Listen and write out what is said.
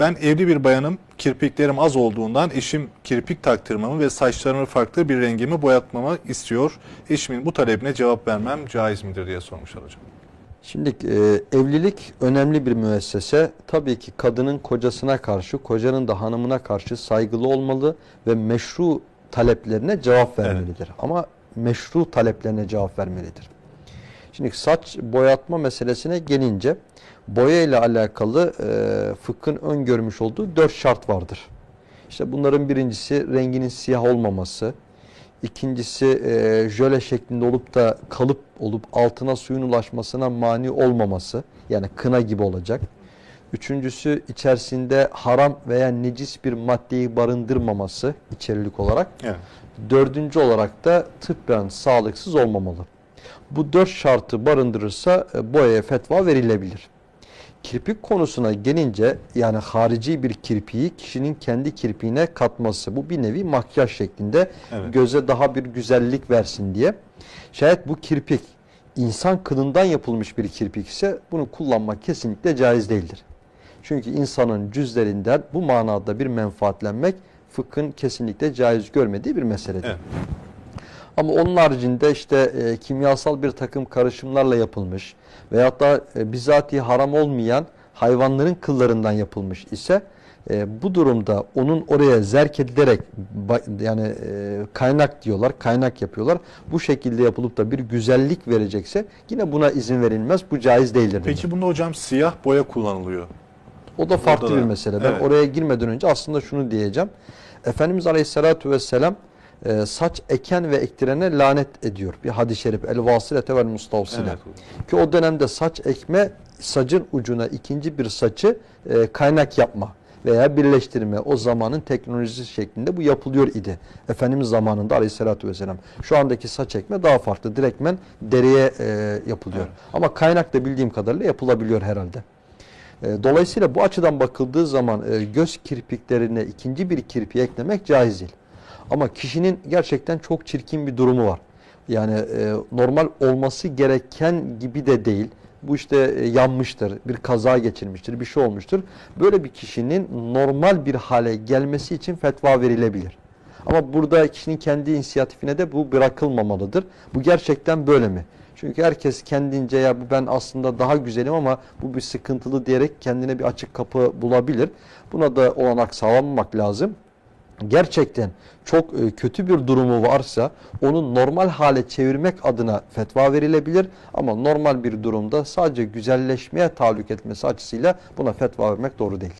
Ben evli bir bayanım, kirpiklerim az olduğundan eşim kirpik taktırmamı ve saçlarımı farklı bir rengimi boyatmamı istiyor. Eşimin bu talebine cevap vermem caiz midir diye sormuşlar hocam. Şimdi e, evlilik önemli bir müessese. Tabii ki kadının kocasına karşı, kocanın da hanımına karşı saygılı olmalı ve meşru taleplerine cevap vermelidir. Ama meşru taleplerine cevap vermelidir. Şimdi saç boyatma meselesine gelince boya ile alakalı e, fıkhın öngörmüş olduğu dört şart vardır. İşte bunların birincisi renginin siyah olmaması, İkincisi e, jöle şeklinde olup da kalıp olup altına suyun ulaşmasına mani olmaması. Yani kına gibi olacak. Üçüncüsü içerisinde haram veya necis bir maddeyi barındırmaması içerilik olarak. Evet. Dördüncü olarak da tıbben sağlıksız olmamalı. Bu dört şartı barındırırsa e, boyaya fetva verilebilir. Kirpik konusuna gelince yani harici bir kirpiği kişinin kendi kirpiğine katması. Bu bir nevi makyaj şeklinde Evet. göze daha bir güzellik versin diye. Şayet bu kirpik insan kılından yapılmış bir kirpik ise bunu kullanmak kesinlikle caiz değildir. Çünkü insanın cüzlerinden bu manada bir menfaatlenmek fıkhın kesinlikle caiz görmediği bir meseledir. Evet. Ama onun haricinde işte e, kimyasal bir takım karışımlarla yapılmış veyahut da e, bizatihi haram olmayan hayvanların kıllarından yapılmış ise e, bu durumda onun oraya zerk edilerek yani e, kaynak diyorlar, kaynak yapıyorlar. Bu şekilde yapılıp da bir güzellik verecekse yine buna izin verilmez. Bu caiz değildir. Peki bunda hocam siyah boya kullanılıyor. O da farklı Orada da. bir mesele. Ben Evet. oraya girmeden önce aslında şunu diyeceğim. Efendimiz Aleyhisselatü Vesselam e, saç eken ve ektirene lanet ediyor. Bir hadis-i şerif. El vasilete vel mustavsile. Evet. Ki o dönemde saç ekme sacın ucuna ikinci bir saçı e, kaynak yapma veya birleştirme o zamanın teknolojisi şeklinde bu yapılıyor idi. Efendimiz zamanında aleyhissalatü vesselam. Şu andaki saç ekme daha farklı. Direktmen dereye e, yapılıyor. Evet. Ama kaynak da bildiğim kadarıyla yapılabiliyor herhalde. E, Dolayısıyla bu açıdan bakıldığı zaman e, göz kirpiklerine ikinci bir kirpi eklemek caiz değil. Ama kişinin gerçekten çok çirkin bir durumu var. Yani e, normal olması gereken gibi de değil. Bu işte e, yanmıştır, bir kaza geçirmiştir, bir şey olmuştur. Böyle bir kişinin normal bir hale gelmesi için fetva verilebilir. Ama burada kişinin kendi inisiyatifine de bu bırakılmamalıdır. Bu gerçekten böyle mi? Çünkü herkes kendince ya bu ben aslında daha güzelim ama bu bir sıkıntılı diyerek kendine bir açık kapı bulabilir. Buna da olanak sağlamamak lazım. Gerçekten çok e, kötü bir durumu varsa onu normal hale çevirmek adına fetva verilebilir. Ama normal bir durumda sadece güzelleşmeye tahallük etmesi açısıyla buna fetva vermek doğru değil.